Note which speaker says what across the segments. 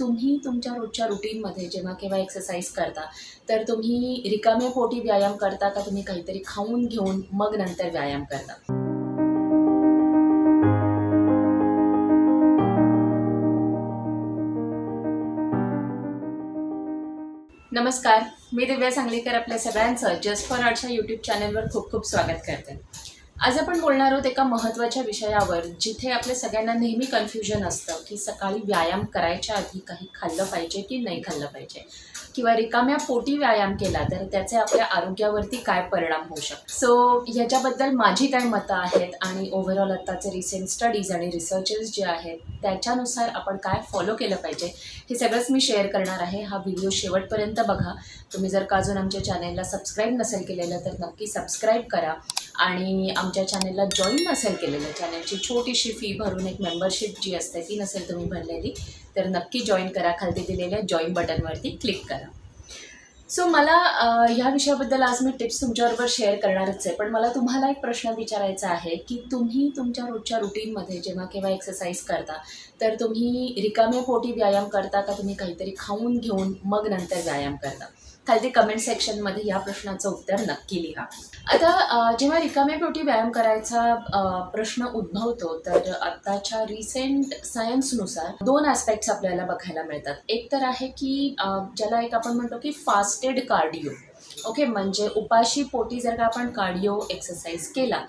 Speaker 1: तुम्ही तुमच्या रोजच्या रुटीनमध्ये जेव्हा केव्हा एक्सरसाइज करता तर तुम्ही रिकाम्या पोटी व्यायाम करता का? तुम्ही काहीतरी खाऊन घेऊन मग नंतर व्यायाम करता? नमस्कार. मी दिव्या सांगलीकर आपल्या सगळ्यांचं जस्ट फॉर आर्टच्या यूट्यूब चॅनलवर खूप खूप स्वागत करते. आज आपण बोलणार आहोत एका महत्त्वाच्या विषयावर जिथे आपल्या सगळ्यांना नेहमी कन्फ्युजन असतं की सकाळी व्यायाम करायच्या आधी काही खाल्लं पाहिजे की नाही खाल्लं पाहिजे. किंवा रिकाम्या पोटी व्यायाम केला तर त्याचे आपल्या आरोग्यावरती काय परिणाम होऊ शकतात? सो ह्याच्याबद्दल माझी काय मतं आहेत आणि ओव्हरऑल आत्ताचे रिसेंट स्टडीज आणि रिसर्चेस जे आहेत त्याच्यानुसार आपण काय फॉलो केलं पाहिजे हे सगळंच मी शेअर करणार आहे. हा व्हिडिओ शेवटपर्यंत बघा. तुम्ही जर का अजून आमच्या चॅनेलला सबस्क्राईब नसेल केलेलं तर नक्की सबस्क्राईब करा. आणि आमच्या चॅनेलला जॉईन नसेल केलेलं. चॅनलची छोटीशी फी भरून एक मेंबरशिप जी असते ती नसेल तुम्ही भरलेली. तर नक्की जॉईन करा. खालती दिलेल्या जॉईन बटनवरती क्लिक करा. सो मला ह्या विषयाबद्दल आज मी टिप्स तुमच्याबरोबर शेअर करणारच आहे. पण मला तुम्हाला एक प्रश्न विचारायचा आहे की तुम्ही तुमच्या रोजच्या रुटीनमध्ये जेव्हा केव्हा एक्सरसाइज करता तर तुम्ही रिकाम्या पोटी व्यायाम करता का तुम्ही काहीतरी खाऊन घेऊन मग नंतर व्यायाम करता? खालती कमेंट सेक्शनमध्ये या प्रश्नाचं उत्तर नक्की लिहा. आता जेव्हा रिकाम्या पोटी व्यायाम करायचा प्रश्न उद्भवतो तर आत्ताच्या रिसेंट सायन्सनुसार दोन ॲस्पेक्ट्स आपल्याला बघायला मिळतात. एक तर आहे की ज्याला एक आपण म्हणतो की फास्टेड कार्डिओ ओके म्हणजे उपाशी पोटी जर का आपण कार्डिओ एक्सरसाइज केला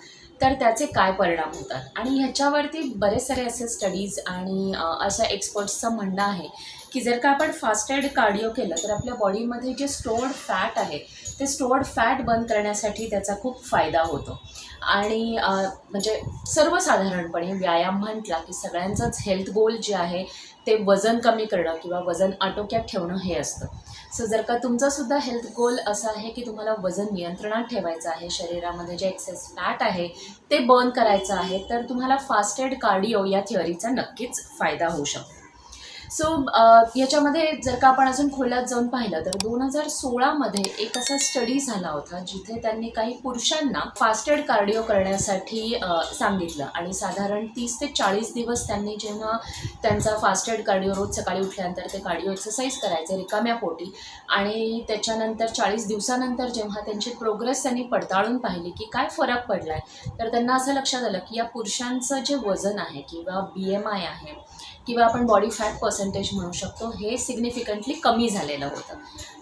Speaker 1: तर त्याचे काय परिणाम होतात? आणि ह्याच्यावरती बरेच सारे असे स्टडीज आणि अशा एक्सपर्ट्सचं म्हणणं आहे की जर का आपण फास्टेड कार्डिओ केलं तर आपल्या बॉडीमध्ये जे स्टोअर्ड फॅट आहे ते स्टोअर्ड फॅट बंद करण्यासाठी त्याचा खूप फायदा होतो. आणि म्हणजे सर्वसाधारणपणे व्यायाम म्हटला की सगळ्यांचंच हेल्थ गोल जे आहे ते वजन कमी करणं किंवा वजन आटोक्यात ठेवणं हे असतं. सो जर का तुमचा सुद्धा हेल्थ गोल असा आहे की तुम्हाला वजन नियंत्रणात ठेवायचं आहे शरीरामध्ये जे एक्सेस फॅट आहे ते बर्न करायचं आहे तर तुम्हाला फास्टेड कार्डिओ या थिअरीचा नक्कीच फायदा होऊ शकतो. सो याच्यामध्ये जर का आपण अजून खोलात जाऊन पाहिलं तर दोन हजार सोळामध्ये एक असा स्टडी झाला होता जिथे त्यांनी काही पुरुषांना फास्टेड कार्डिओ करण्यासाठी सांगितलं. आणि साधारण तीस ते चाळीस दिवस त्यांनी जेव्हा त्यांचा फास्टेड कार्डिओ रोज सकाळी उठल्यानंतर ते कार्डिओ एक्सरसाइज करायचे रिकाम्या पोटी आणि त्याच्यानंतर चाळीस दिवसानंतर जेव्हा त्यांची प्रोग्रेस त्यांनी पडताळून पाहिली की काय फरक पडला आहे तर त्यांना असं लक्षात आलं की या पुरुषांचं जे वजन आहे किंवा बी एम आय आहे किंवा आपण बॉडी फॅट पर्सेंटेज म्हणू शकतो हे सिग्निफिकंटली कमी झालेलं होतं.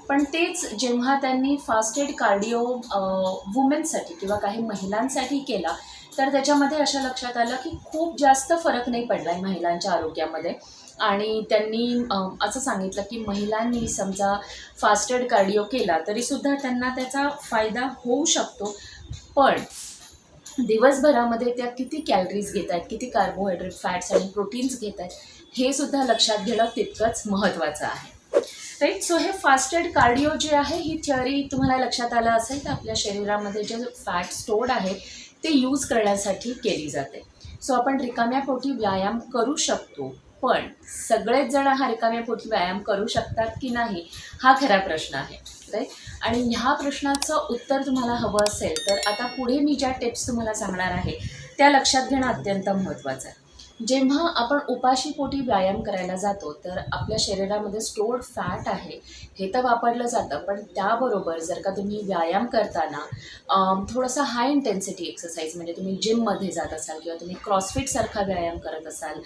Speaker 1: पण तेच जेव्हा त्यांनी फास्टेड कार्डिओ वुमेन्ससाठी किंवा काही महिलांसाठी केला तर त्याच्यामध्ये अशा लक्षात आलं की खूप जास्त फरक नाही पडला आहे महिलांच्या आरोग्यामध्ये. आणि त्यांनी असं सांगितलं की महिलांनी समजा फास्टेड कार्डिओ केला तरीसुद्धा त्यांना त्याचा फायदा होऊ शकतो. पण दिवसभरामध्ये त्या किती कॅलरीज घेत आहेत किती कार्बोहायड्रेट फॅट्स आणि प्रोटीन्स घेत आहेत हे सुद्धा लक्षात घेणं तितकंच महत्त्वाचं आहे. राईट सो हे फास्टेड कार्डिओ जे आहे ही थिअरी तुम्हाला लक्षात आलं असेल तर आपल्या शरीरामध्ये जे फॅट स्टोर्ड आहे ते यूज करण्यासाठी केली जाते. सो आपण रिकाम्या पोटी व्यायाम करू शकतो. पण सगळेच जण हा रिकाम्या पोटी व्यायाम करू शकतात की नाही हा खरा प्रश्न आहे. राईट आणि ह्या प्रश्नाचं उत्तर तुम्हाला हवं असेल तर आता पुढे मी ज्या टिप्स तुम्हाला सांगणार आहे त्या लक्षात घेणं अत्यंत महत्त्वाचं आहे. जेव्हा आपण उपाशीपोटी व्यायाम करायला जातो तर आपल्या शरीरामध्ये स्टोर्ड फॅट आहे हे तर वापरलं जातं. पण त्याबरोबर जर का तुम्ही व्यायाम करताना थोडासा हाय इंटेन्सिटी एक्सरसाइज म्हणजे तुम्ही जिममध्ये जात असाल किंवा तुम्ही क्रॉसफिटसारखा व्यायाम करत असाल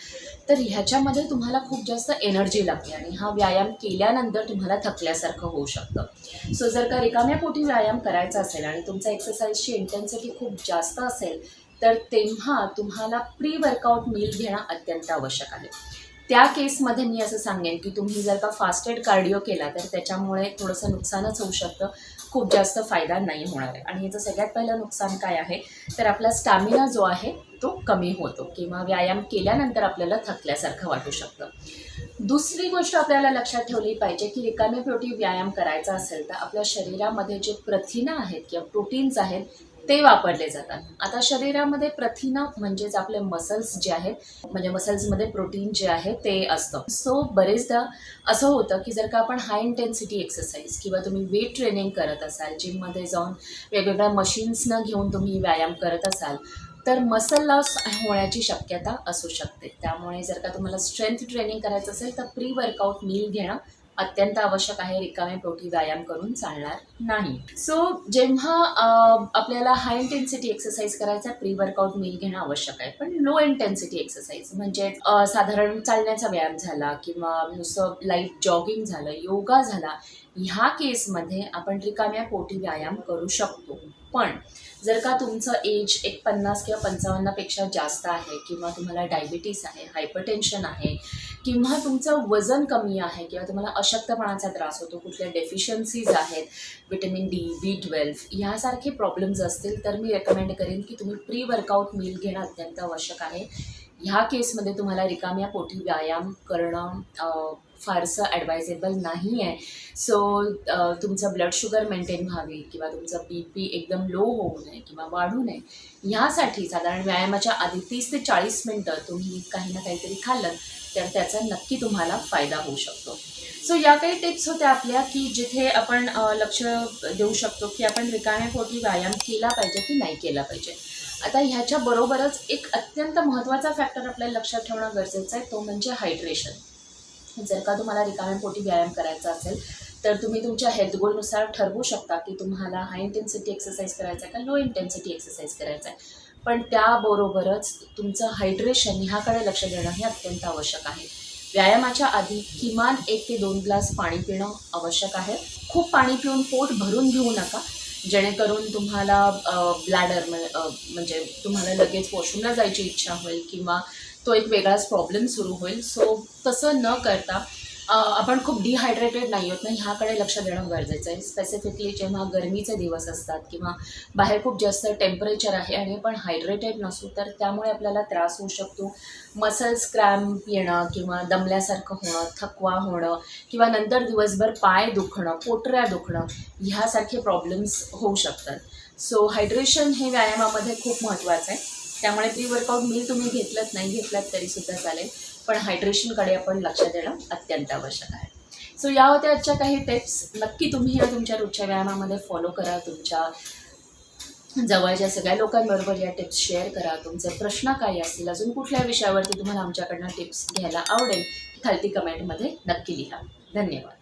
Speaker 1: तर ह्याच्यामध्ये तुम्हाला खूप जास्त एनर्जी लागते आणि हा व्यायाम केल्यानंतर तुम्हाला थकल्यासारखं होऊ शकतं. सो जर का रिकाम्या पोटी व्यायाम करायचा असेल आणि तुमचा एक्सरसाइजची इंटेन्सिटी खूप जास्त असेल तर तेव्हा तुम्हाला प्री वर्कआउट मील घेणं अत्यंत आवश्यक आहे. त्या केसमध्ये मी असं सांगेन की तुम्ही जर का फास्टेड कार्डिओ केला तर त्याच्यामुळे थोडंसं नुकसानच होऊ शकतं. खूप जास्त फायदा नाही होणार आहे. आणि याचं सगळ्यात पहिलं नुकसान काय आहे? तर आपला स्टॅमिना जो आहे तो कमी होतो किंवा व्यायाम केल्यानंतर आपल्याला थकल्यासारखं वाटू शकतं. दुसरी गोष्ट आपल्याला लक्षात ठेवली पाहिजे की रिकामी प्रोटीन व्यायाम करायचा असेल तर आपल्या शरीरामध्ये जे प्रथिनं आहेत किंवा प्रोटीन्स आहेत ते वापरले जातात. आता शरीरामध्ये प्रथिनं म्हणजेच आपले मसल्स जे आहेत म्हणजे मसल्समध्ये प्रोटीन जे आहे ते असतं. सो बरेचदा असं होतं की जर का आपण हाय इंटेन्सिटी एक्सरसाइज किंवा तुम्ही वेट ट्रेनिंग करत असाल जिममध्ये जाऊन वेगवेगळ्या मशीन्सनं घेऊन तुम्ही व्यायाम करत असाल तर मसल लॉस होण्याची शक्यता असू शकते. त्यामुळे जर का तुम्हाला स्ट्रेंथ ट्रेनिंग करायचं असेल तर प्री वर्कआउट मील घेणं अत्यंत आवश्यक आहे रिकाम्या पोटी व्यायाम करून चालणार नाही. सो जेव्हा आपल्याला हाय इंटेन्सिटी एक्सरसाइज करायचा प्री वर्कआउट मील घेणं आवश्यक आहे. पण लो इंटेन्सिटी एक्सरसाइज म्हणजे साधारण चालण्याचा व्यायाम झाला किंवा नुसतं लाइट जॉगिंग झालं योगा झाला ह्या केसमध्ये आपण रिकाम्या पोटी व्यायाम करू शकतो. पण जर का तुमचं एज एक पन्नास किंवा पंचावन्नपेक्षा जास्त आहे किंवा तुम्हाला डायबिटीस आहे हायपरटेन्शन आहे किंवा तुमचं वजन कमी आहे किंवा तुम्हाला अशक्तपणाचा त्रास होतो कुठल्या डेफिशियन्सीज आहेत विटॅमिन डी बी ट्वेल्व ह्यासारखे प्रॉब्लेम्स असतील तर मी रेकमेंड करेन की तुम्ही प्री वर्कआउट मील घेणं अत्यंत आवश्यक आहे. ह्या केसमध्ये तुम्हाला रिकाम्या पोटी व्यायाम करणं फारसं ॲडवायजेबल नाही आहे सो तुमचं ब्लड शुगर मेंटेन व्हावी किंवा तुमचं बी पी एकदम लो होऊ नये किंवा वाढू नये ह्यासाठी साधारण व्यायामाच्या आधी तीस ते चाळीस मिनटं तुम्ही काही ना काहीतरी खाल्लं तर त्याचा नक्की तुम्हाला फायदा होऊ शकतो. सो या काही टिप्स होत्या आपल्या की जिथे आपण लक्ष देऊ शकतो की आपण रिकाण्यापोटी व्यायाम केला पाहिजे की नाही केला पाहिजे. आता ह्याच्या बरोबरच एक अत्यंत महत्त्वाचा फॅक्टर आपल्याला लक्षात ठेवणं गरजेचं आहे तो म्हणजे हायड्रेशन जर का तुम्हाला रिकाम्या पोटी व्यायाम करायचा असेल तर तुम्ही तुमच्या हेल्थ गोलनुसार ठरवू शकता की तुम्हाला हाय इंटेन्सिटी एक्सरसाइज करायचा आहे का लो इंटेन्सिटी एक्सरसाइज करायचा आहे. पण त्याबरोबरच तुमचं हायड्रेशन ह्याकडे लक्ष देणं हे अत्यंत आवश्यक आहे. व्यायामाच्या आधी किमान एक ते दोन ग्लास पाणी पिणं आवश्यक आहे. खूप पाणी पिऊन पोट भरून घेऊ नका. जेणेकरून तुम्हाला ब्लॅडर म्हणजे तुम्हाला लगेच वॉशरूमला जायची इच्छा होईल किंवा तो एक वेगळाच प्रॉब्लेम सुरू होईल. सो तसं न करता आपण खूप डिहायड्रेटेड नाही आहोत ना ह्याकडे लक्ष देणं गरजेचं आहे. स्पेसिफिकली जेव्हा गरमीचे दिवस असतात किंवा बाहेर खूप जास्त टेम्परेचर आहे आणि आपण हायड्रेटेड नसू तर त्यामुळे आपल्याला त्रास होऊ शकतो. मसल्स क्रॅम्प येणं किंवा दमल्यासारखं होणं थकवा होणं किंवा नंतर दिवसभर पाय दुखणं पोटऱ्या दुखणं ह्यासारखे प्रॉब्लेम्स होऊ शकतात. सो हायड्रेशन हे व्यायामामध्ये खूप महत्त्वाचं आहे. त्यामुळे प्री वर्कआउट मील तुम्ही घेतलंच नाही घेतलात तरीसुद्धा चालेल. पण हायड्रेशनकडे आपण लक्ष देणं अत्यंत आवश्यक आहे. सो या होत्या आजच्या काही टिप्स. नक्की तुम्ही या तुमच्या रोजच्या व्यायामामध्ये फॉलो करा. तुमच्या जवळच्या सगळ्या लोकांबरोबर या टिप्स शेअर करा. तुमचे प्रश्न काय असतील अजून कुठल्या विषयावरती तुम्हाला आमच्याकडनं टिप्स घ्यायला आवडेल खालती कमेंटमध्ये नक्की लिहा. धन्यवाद.